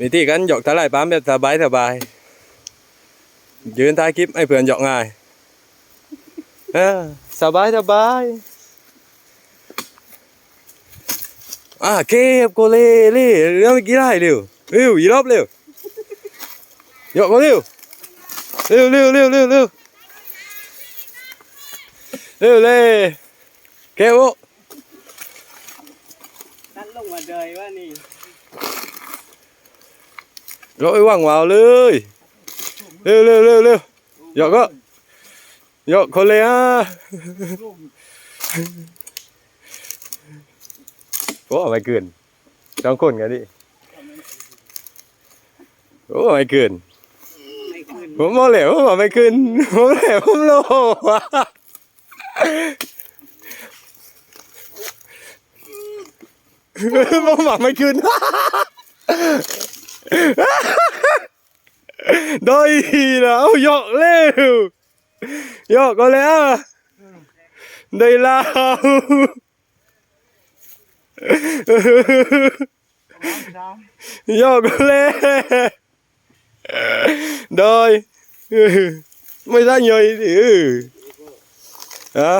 วิธีการหยอกทลายปั๊มแบบสบายสบายยืนท้ายคลิปให้เพื่อนหยอกง่ายสบายสบายอะเก็บโกเล่เล่เรื่องเมื่อกี้ได้เร็วเร็วอีรอบเร็วหยอกก็เร็วเร็วเร็วเร็วเร็วเร็วเร็วเลยเก็บโอ้นั่นลงมาเดยว่านี่ Rồi quăng vào lưới Liêu liêu liêu liêu Dọt á Dọt con lê á Ủa mày cười Trong con cái đi Ủa mày cười ไม่ขึ้น Ủa mò lẻo mà mày cười Mò lẻo không lô Mò mà mày cười Đây là áo dọt lêu Dọt có lẽ Đây là ยอกเลยโดยไม่ได้ย่อยดิฮะ